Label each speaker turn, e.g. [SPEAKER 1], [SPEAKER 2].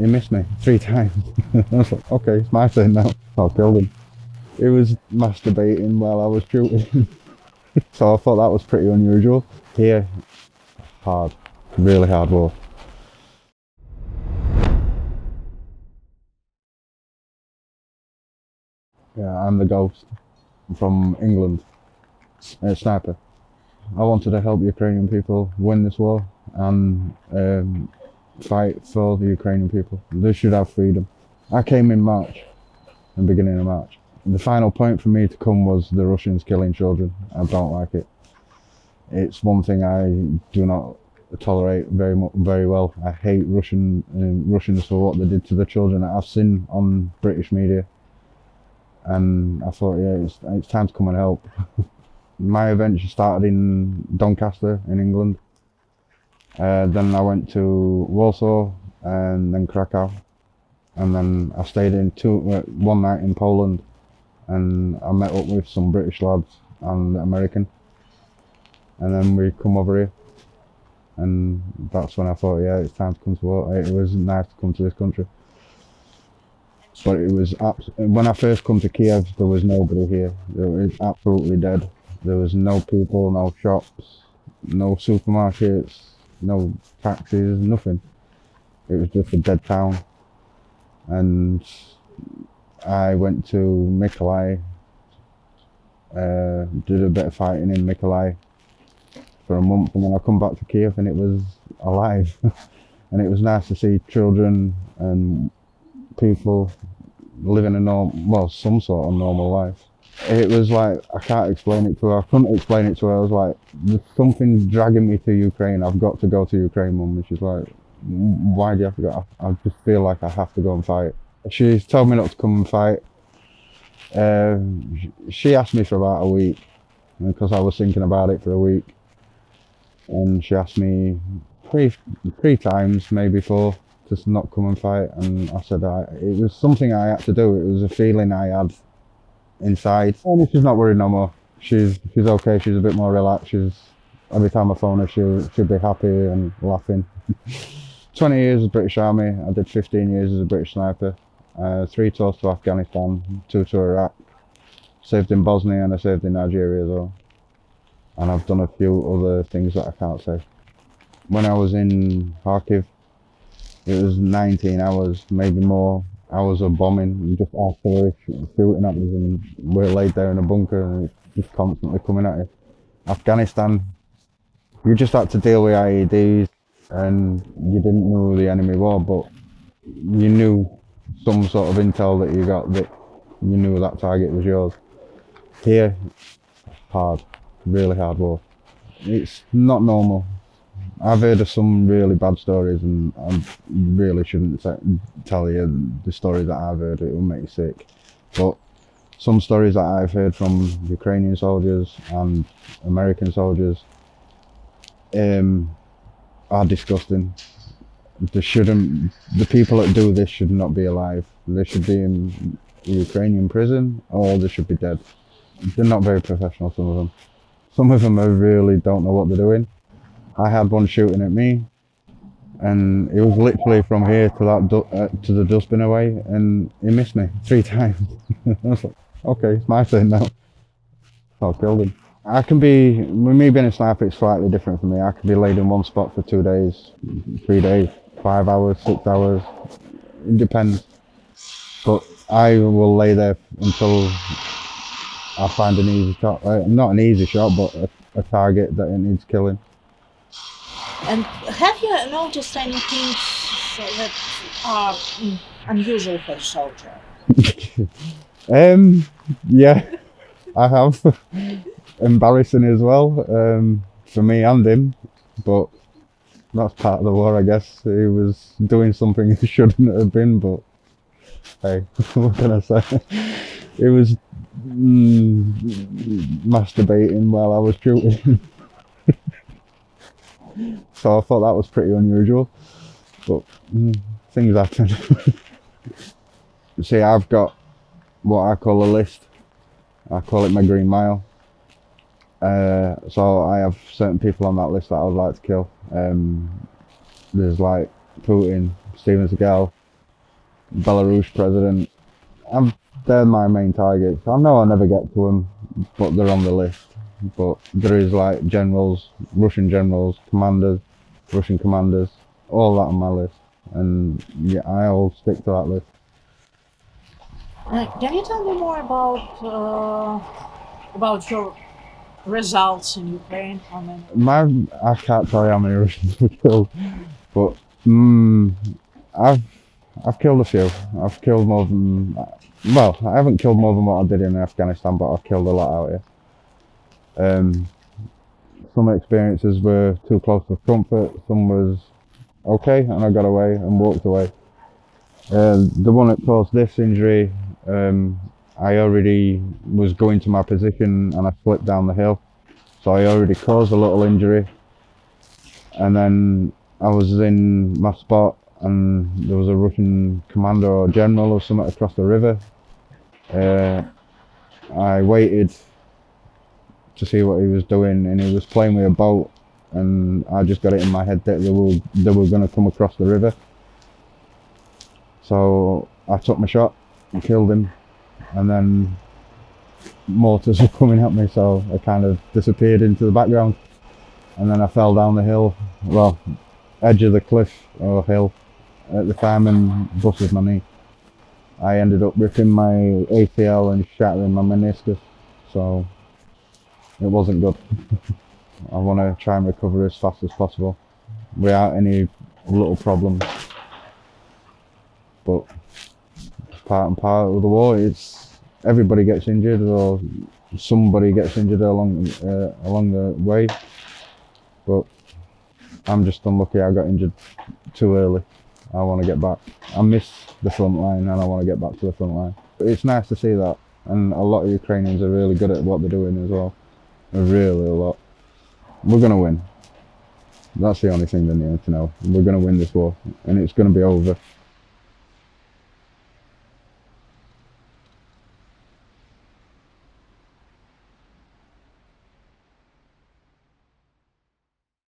[SPEAKER 1] he missed me three times. I was like, okay, it's my turn now. So I killed him. He was masturbating while I was shooting. so I thought that was pretty unusual. Here, hard, really hard war. Yeah, I'm the ghost I'm from England, sniper. I wanted to help Ukrainian people win this war and um, fight for the Ukrainian people. They should have freedom. I came in March, the beginning of March. The final point for me to come was the Russians killing children. I don't like it. It's one thing I do not tolerate very very well. I hate Russian um, Russians for what they did to the children I've seen on British media. And I thought, yeah, it's, it's time to come and help. My adventure started in Doncaster in England. Uh, then I went to Warsaw and then Krakow. And then I stayed in two, uh, one night in Poland and I met up with some British lads and American. And then we come over here. And that's when I thought, yeah, it's time to come to war. It was nice to come to this country. But it was abs- when I first come to Kiev, there was nobody here. It was absolutely dead. There was no people, no shops, no supermarkets, no taxis, nothing. It was just a dead town. And I went to Mykolaiv, uh, did a bit of fighting in Mykolaiv for a month, and then I come back to Kiev and it was alive. and it was nice to see children and people living a normal, well, some sort of normal life. It was like I can't explain it to her. I couldn't explain it to her. I was like, "There's something dragging me to Ukraine. I've got to go to Ukraine, mum." And she's like, "Why do you have to go?" I just feel like I have to go and fight. She's told me not to come and fight. Um, she asked me for about a week because I was thinking about it for a week, and she asked me three three times, maybe four, to not come and fight. And I said I, it was something I had to do. It was a feeling I had inside. And she's not worried no more. She's she's okay. She's a bit more relaxed. She's every time I phone her, she'll she'll be happy and laughing. 20 years as British Army. I did 15 years as a British sniper. Uh, three tours to Afghanistan, two to Iraq. Saved in Bosnia and I saved in Nigeria as well. And I've done a few other things that I can't say. When I was in Kharkiv, it was 19 hours, maybe more hours of bombing, just artillery shooting at us, and we're laid there in a bunker and it's just constantly coming at you. Afghanistan, you just had to deal with IEDs and you didn't know who the enemy was, but you knew some sort of intel that you got that you knew that target was yours. Here, hard, really hard war. It's not normal. I've heard of some really bad stories, and I really shouldn't te- tell you the story that I've heard. It will make you sick. But some stories that I've heard from Ukrainian soldiers and American soldiers um, are disgusting. They shouldn't. The people that do this should not be alive. They should be in Ukrainian prison, or they should be dead. They're not very professional. Some of them. Some of them I really don't know what they're doing. I had one shooting at me, and it was literally from here to that du- uh, to the dustbin away, and he missed me three times. I was like, okay, it's my turn now. So I killed him. I can be, with me being a sniper, it's slightly different for me. I can be laid in one spot for two days, three days, five hours, six hours. It depends. But I will lay there until I find an easy shot. Uh, not an easy shot, but a, a target that it needs killing.
[SPEAKER 2] And have you noticed anything that are unusual for a soldier?
[SPEAKER 1] Um, yeah, I have. Embarrassing as well, um, for me and him, but that's part of the war, I guess. He was doing something he shouldn't have been, but hey, what can I say? He was mm, masturbating while I was shooting. So I thought that was pretty unusual, but mm, things happen. See, I've got what I call a list. I call it my green mile. Uh, so I have certain people on that list that I would like to kill. Um, there's like Putin, Steven Seagal, Belarus president. I'm, they're my main targets. I know I'll never get to them, but they're on the list. But there is like generals, Russian generals, commanders, Russian commanders, all that on my list. And yeah, I'll stick to that list.
[SPEAKER 2] Uh, can you tell me more about uh, about your results in Ukraine? I mean,
[SPEAKER 1] My, I can't tell you how many Russians we killed, but mm, I've I've killed a few. I've killed more than well, I haven't killed more than what I did in Afghanistan, but I've killed a lot out here. Um, some experiences were too close for comfort. Some was okay, and I got away and walked away. Uh, the one that caused this injury, um, I already was going to my position and I slipped down the hill, so I already caused a little injury. And then I was in my spot, and there was a Russian commander or general or something across the river. Uh, I waited to see what he was doing, and he was playing with a boat, and I just got it in my head that they were they were going to come across the river. So I took my shot and killed him, and then mortars were coming at me, so I kind of disappeared into the background, and then I fell down the hill, well, edge of the cliff or hill, at the time and busted my knee. I ended up ripping my ACL and shattering my meniscus, so it wasn't good. I want to try and recover as fast as possible without any little problems. But part and part of the war. It's everybody gets injured or somebody gets injured along uh, along the way. But I'm just unlucky. I got injured too early. I want to get back. I miss the front line and I want to get back to the front line. It's nice to see that, and a lot of Ukrainians are really good at what they're doing as well. Really, a lot. We're gonna win. That's the only thing they need to know. We're gonna win this war, and it's gonna be over.